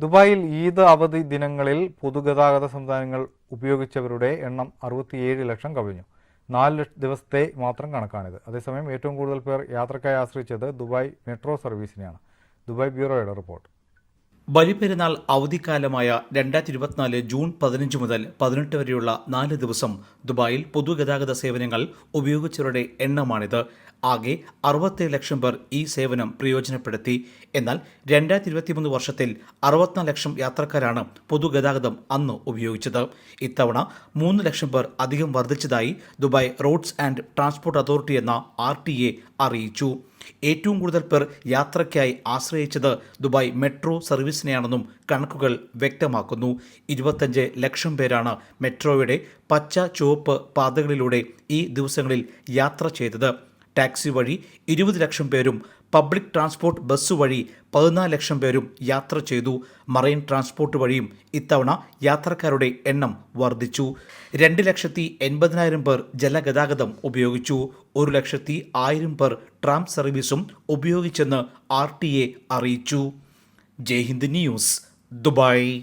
ദുബായിൽ ഈദ് അവധി ദിനങ്ങളിൽ പൊതുഗതാഗത സംവിധാനങ്ങൾ ഉപയോഗിച്ചവരുടെ എണ്ണം അറുപത്തിയേഴ് ലക്ഷം കവിഞ്ഞു. നാല് ദിവസത്തെ മാത്രം കണക്കാണിത്. അതേസമയം ഏറ്റവും കൂടുതൽ പേർ യാത്രക്കായി ആശ്രയിച്ചത് ദുബായ് മെട്രോ സർവീസിനെയാണ്. ദുബായ് ബ്യൂറോയുടെ റിപ്പോർട്ട്. ബലിപെരുന്നാൾ അവധിക്കാലമായ രണ്ടായിരത്തി ഇരുപത്തിനാല് ജൂൺ പതിനഞ്ച് മുതൽ പതിനെട്ട് വരെയുള്ള നാല് ദിവസം ദുബായിൽ പൊതുഗതാഗത സേവനങ്ങൾ ഉപയോഗിച്ചവരുടെ എണ്ണമാണിത്. ആകെ അറുപത്തേഴ് ലക്ഷം പേർ ഈ സേവനം പ്രയോജനപ്പെടുത്തി. എന്നാൽ രണ്ടായിരത്തി ഇരുപത്തിമൂന്ന് വർഷത്തിൽ അറുപത്തിനാല് ലക്ഷം യാത്രക്കാരാണ് പൊതുഗതാഗതം അന്ന് ഉപയോഗിച്ചത്. ഇത്തവണ മൂന്ന് ലക്ഷം പേർ അധികം വർദ്ധിച്ചതായി Dubai roads and transport authority എന്ന ആർ അറിയിച്ചു. ഏറ്റവും കൂടുതൽ പേർ യാത്രയ്ക്കായി ആശ്രയിച്ചത് ദുബായ് മെട്രോ സർവീസിനെയാണെന്നും കണക്കുകൾ വ്യക്തമാക്കുന്നു. ഇരുപത്തഞ്ച് ലക്ഷം പേരാണ് മെട്രോയുടെ പച്ച ചുവപ്പ് പാതകളിലൂടെ ഈ ദിവസങ്ങളിൽ യാത്ര ചെയ്തത്. ടാക്സി വഴി ഇരുപത് ലക്ഷം പേരും പബ്ലിക് ട്രാൻസ്പോർട്ട് ബസ് വഴി പതിനാല് ലക്ഷം പേരും യാത്ര ചെയ്തു. മറൈൻ ട്രാൻസ്പോർട്ട് വഴിയും ഇത്തവണ യാത്രക്കാരുടെ എണ്ണം വർദ്ധിച്ചു. രണ്ട് ലക്ഷത്തി എൺപതിനായിരം പേർ ജലഗതാഗതം ഉപയോഗിച്ചു. ഒരു ലക്ഷത്തി ആയിരം പേർ ട്രാം സർവീസും ഉപയോഗിച്ചെന്ന് ആർ അറിയിച്ചു. Jaihind news Dubai.